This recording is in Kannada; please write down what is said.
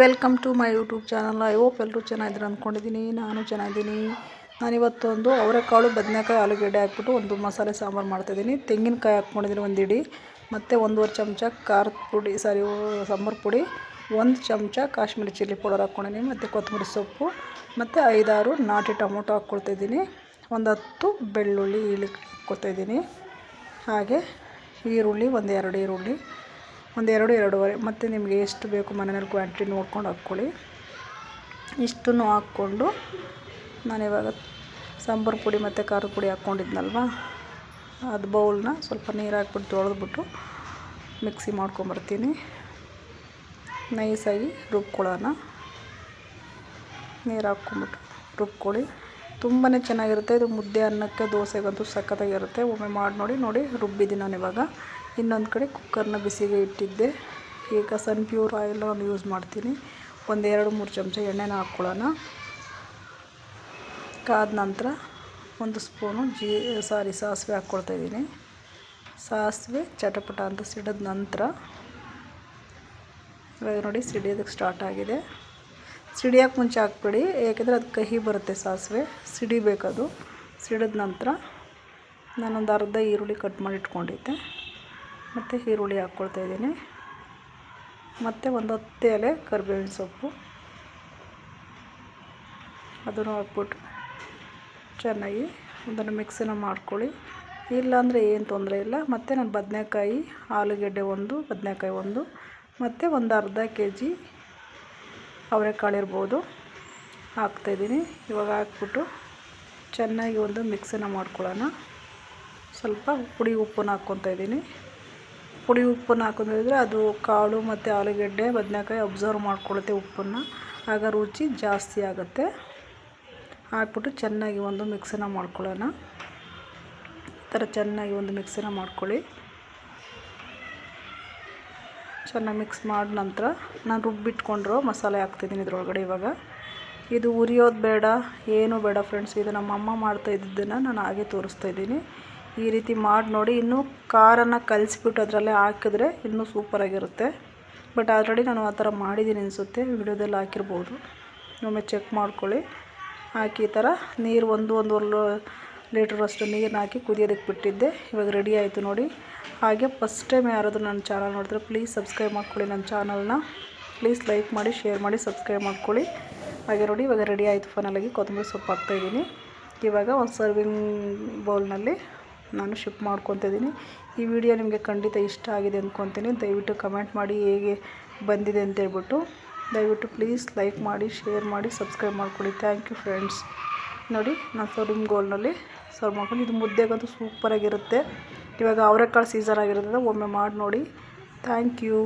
Welcome to my YouTube channel. I hope ಎಲ್ಲರೂ ಚೆನ್ನಾಗಿದ್ದೀರ ಅಂದ್ಕೊಂಡಿದ್ದೀನಿ. ನಾನು ಚೆನ್ನಾಗಿದ್ದೀನಿ. ನಾನಿವತ್ತೊಂದು ಅವರೆಕಾಳು, ಬದನೆಕಾಯಿ, ಆಲೂಗಡ್ಡೆ ಹಾಕ್ಬಿಟ್ಟು ಒಂದು ಮಸಾಲೆ ಸಾಂಬಾರು ಮಾಡ್ತಾಯಿದ್ದೀನಿ. ತೆಂಗಿನಕಾಯಿ ಹಾಕ್ಕೊಂಡಿದ್ದೀನಿ ಒಂದು ಇಡಿ ಮತ್ತು ಒಂದೂವರೆ ಚಮಚ ಖಾರದ ಪುಡಿ, ಸಾರಿ, ಸಾಂಬಾರು ಪುಡಿ, ಒಂದು ಚಮಚ ಕಾಶ್ಮೀರಿ ಚಿಲ್ಲಿ ಪೌಡರ್ ಹಾಕ್ಕೊಂಡಿದ್ದೀನಿ. ಮತ್ತು ಕೊತ್ತಂಬರಿ ಸೊಪ್ಪು, ಮತ್ತು ಐದಾರು ನಾಟಿ ಟೊಮೊಟೊ ಹಾಕ್ಕೊಳ್ತಾಯಿದ್ದೀನಿ. ಒಂದು ಹತ್ತು ಬೆಳ್ಳುಳ್ಳಿ ಇಳಿ ಹಾಕ್ಕೊಳ್ತಾಯಿದ್ದೀನಿ. ಹಾಗೆ ಈರುಳ್ಳಿ, ಒಂದು ಎರಡು ಈರುಳ್ಳಿ. ಒಂದು ಎರಡು ಎರಡೂವರೆ. ಮತ್ತು ನಿಮಗೆ ಎಷ್ಟು ಬೇಕು ಮನೆಯಲ್ಲಿ ಕ್ವಾಂಟಿಟಿ ನೋಡ್ಕೊಂಡು ಹಾಕ್ಕೊಳ್ಳಿ. ಇಷ್ಟನ್ನು ಹಾಕ್ಕೊಂಡು ನಾನಿವಾಗ ಸಾಂಬಾರು ಪುಡಿ ಮತ್ತು ಖಾರದ ಪುಡಿ ಹಾಕ್ಕೊಂಡಿದ್ನಲ್ವ? ಅದು ಬೌಲ್ನ ಸ್ವಲ್ಪ ನೀರು ಹಾಕ್ಬಿಟ್ಟು ತೊಳೆದ್ಬಿಟ್ಟು ಮಿಕ್ಸಿ ಮಾಡ್ಕೊಂಬರ್ತೀನಿ. ನೈಸಾಗಿ ರುಬ್ಕೊಳ್ಳೋಣ. ನೀರು ಹಾಕ್ಕೊಂಬಿಟ್ಟು ರುಬ್ಕೊಳ್ಳಿ. ತುಂಬಾ ಚೆನ್ನಾಗಿರುತ್ತೆ. ಇದು ಮುದ್ದೆ ಅನ್ನಕ್ಕೆ ದೋಸೆಗಂತೂ ಸಖತ್ತಾಗಿರುತ್ತೆ. ಒಮ್ಮೆ ಮಾಡಿ ನೋಡಿ ನೋಡಿ. ರುಬ್ಬಿದ್ದೀನಿ ನಾನು ಇವಾಗ. ಇನ್ನೊಂದು ಕಡೆ ಕುಕ್ಕರ್ನ ಬಿಸಿಗೆ ಇಟ್ಟಿದ್ದೆ. ಈಗ ಸನ್ ಪ್ಯೂರ್ ಆಯಿಲ್ ನಾನು ಯೂಸ್ ಮಾಡ್ತೀನಿ. ಒಂದು ಎರಡು ಮೂರು ಚಮಚ ಎಣ್ಣೆನ ಹಾಕ್ಕೊಳ್ಳೋಣ ಕಾದ ನಂತರ ಒಂದು ಸ್ಪೂನು ಜೀ, ಸಾರಿ ಸಾಸಿವೆ ಹಾಕ್ಕೊಳ್ತಾಯಿದ್ದೀನಿ ಸಾಸಿವೆ ಚಟಪಟ ಅಂತ ಸಿಡಿದ ನಂತರ ಇವಾಗ ನೋಡಿ ಸಿಡಿಯೋದಕ್ಕೆ ಸ್ಟಾರ್ಟ್ ಆಗಿದೆ. ಸಿಡಿಯೋಕ್ಕೆ ಮುಂಚೆ ಹಾಕ್ಬೇಡಿ ಏಕೆಂದರೆ ಅದು ಕಹಿ ಬರುತ್ತೆ ಸಾಸಿವೆ. ಸಿಡಿಬೇಕದು. ಸಿಡಿದ ನಂತರ ನಾನೊಂದು ಅರ್ಧ ಈರುಳ್ಳಿ ಕಟ್ ಮಾಡಿ ಇಟ್ಕೊಂಡಿದ್ದೆ. ಮತ್ತು ಈರುಳ್ಳಿ ಹಾಕ್ಕೊಳ್ತಾ ಇದ್ದೀನಿ. ಮತ್ತು ಒಂದು ಹತ್ತು ಎಲೆ ಕರಿಬೇವಿನ ಸೊಪ್ಪು. ಅದನ್ನು ಹಾಕ್ಬಿಟ್ಟು ಚೆನ್ನಾಗಿ ಅದನ್ನು ಮಿಕ್ಸನ್ನು ಮಾಡ್ಕೊಳ್ಳಿ. ಇಲ್ಲಾಂದರೆ ಏನು ತೊಂದರೆ ಇಲ್ಲ. ಮತ್ತು ನಾನು ಬದನೆಕಾಯಿ, ಆಲೂಗೆಡ್ಡೆ ಒಂದು, ಬದನೆಕಾಯಿ ಒಂದು, ಮತ್ತು ಒಂದು ಅರ್ಧ ಕೆ ಜಿ ಅವರೆಕಾಳು ಇರ್ಬೋದು ಹಾಕ್ತಾಯಿದ್ದೀನಿ ಇವಾಗ ಹಾಕ್ಬಿಟ್ಟು ಚೆನ್ನಾಗಿ ಒಂದು ಮಿಕ್ಸನ್ನು ಮಾಡ್ಕೊಳ್ಳೋಣ. ಸ್ವಲ್ಪ ಪುಡಿ ಉಪ್ಪನ್ನು ಹಾಕ್ಕೊತಾ ಇದ್ದೀನಿ. ಪುಡಿ ಉಪ್ಪನ್ನು ಹಾಕೋದಿದ್ರೆ ಅದು ಕಾಳು ಮತ್ತು ಆಲೂಗಡ್ಡೆ, ಬದನೆಕಾಯಿ ಅಬ್ಸರ್ವ್ ಮಾಡ್ಕೊಳುತ್ತೆ ಉಪ್ಪನ್ನು. ಆಗ ರುಚಿ ಜಾಸ್ತಿ ಆಗುತ್ತೆ. ಹಾಕ್ಬಿಟ್ಟು ಚೆನ್ನಾಗಿ ಒಂದು ಮಿಕ್ಸನ್ನು ಮಾಡ್ಕೊಳ್ಳೋಣ. ಈ ಥರ ಚೆನ್ನಾಗಿ ಒಂದು ಮಿಕ್ಸನ್ನು ಮಾಡ್ಕೊಳ್ಳಿ. ಚೆನ್ನಾಗಿ ಮಿಕ್ಸ್ ಮಾಡಿದ ನಂತರ ನಾನು ರುಬ್ಬಿಟ್ಕೊಂಡಿರೋ ಮಸಾಲೆ ಹಾಕ್ತಿದ್ದೀನಿ ಇದರೊಳಗಡೆ ಇವಾಗ. ಇದು ಉರಿಯೋದು ಬೇಡ, ಏನೂ ಬೇಡ ಫ್ರೆಂಡ್ಸ್ ಇದು ನಮ್ಮ ಅಮ್ಮ ಮಾಡ್ತಾ ಇದ್ದಿದ್ದನ್ನು ನಾನು ಹಾಗೆ ತೋರಿಸ್ತಾ ಇದ್ದೀನಿ. ಈ ರೀತಿ ಮಾಡಿ ನೋಡಿ, ಇನ್ನೂ ಖಾರನ ಕಲಿಸ್ಬಿಟ್ಟು ಅದರಲ್ಲೇ ಹಾಕಿದ್ರೆ ಇನ್ನೂ ಸೂಪರಾಗಿರುತ್ತೆ ಬಟ್ ಆಲ್ರೆಡಿ ನಾನು ಆ ಥರ ಮಾಡಿದ್ದೀನಿ ಅನಿಸುತ್ತೆ. ವಿಡಿಯೋದಲ್ಲಿ ಹಾಕಿರ್ಬೋದು. ಒಮ್ಮೆ ಚೆಕ್ ಮಾಡ್ಕೊಳ್ಳಿ. ಹಾಕಿ ಈ ಥರ ನೀರು ಒಂದು ಒಂದೂವರೆ ಲೀಟ್ರಷ್ಟು ನೀರನ್ನ ಹಾಕಿ ಕುದಿಯೋದಕ್ಕೆ ಬಿಟ್ಟಿದ್ದೆ. ಇವಾಗ ರೆಡಿ ಆಯಿತು ನೋಡಿ. ಹಾಗೆ ಫಸ್ಟ್ ಟೈಮ್ ಯಾರಾದರೂ ನನ್ನ ಚಾನಲ್ ನೋಡಿದ್ರೆ ಪ್ಲೀಸ್ ಸಬ್ಸ್ಕ್ರೈಬ್ ಮಾಡ್ಕೊಳ್ಳಿ ನನ್ನ ಚಾನಲ್ನ ಪ್ಲೀಸ್ ಲೈಕ್ ಮಾಡಿ ಶೇರ್ ಮಾಡಿ ಸಬ್ಸ್ಕ್ರೈಬ್ ಮಾಡ್ಕೊಳ್ಳಿ. ಹಾಗೆ ನೋಡಿ, ಇವಾಗ ರೆಡಿ ಆಯಿತು ಫೈನಲಾಗಿ ಕೊತ್ತಂಬರಿ ಸೊಪ್ಪು ಹಾಕ್ತಾಯಿದ್ದೀನಿ ಇವಾಗ ಒಂದು ಸರ್ವಿಂಗ್ ಬೌಲ್ನಲ್ಲಿ ನಾನು ಶಿಫ್ಟ್ ಮಾಡ್ಕೊತಿದ್ದೀನಿ. ಈ ವಿಡಿಯೋ ನಿಮಗೆ ಖಂಡಿತ ಇಷ್ಟ ಆಗಿದೆ ಅಂದ್ಕೊತೀನಿ ದಯವಿಟ್ಟು ಕಮೆಂಟ್ ಮಾಡಿ ಹೇಗೆ ಬಂದಿದೆ ಅಂತೇಳ್ಬಿಟ್ಟು ದಯವಿಟ್ಟು ಪ್ಲೀಸ್ ಲೈಕ್ ಮಾಡಿ ಶೇರ್ ಮಾಡಿ ಸಬ್ಸ್ಕ್ರೈಬ್ ಮಾಡ್ಕೊಳ್ಳಿ. ಥ್ಯಾಂಕ್ ಯು ಫ್ರೆಂಡ್ಸ್ ನೋಡಿ, ನಾನು ಸರ್ವಿಂಗ್ ಗೋಲ್ನಲ್ಲಿ ಸರ್ವ್ ಮಾಡ್ಕೊಂಡು ಇದು ಮುದ್ದೆಗಂತೂ ಸೂಪರಾಗಿರುತ್ತೆ ಇವಾಗ ಅವರೆಕಾಳು ಸೀಸನ್ ಆಗಿರೋದ್ರಿಂದ ಒಮ್ಮೆ ಮಾಡಿ ನೋಡಿ. Thank you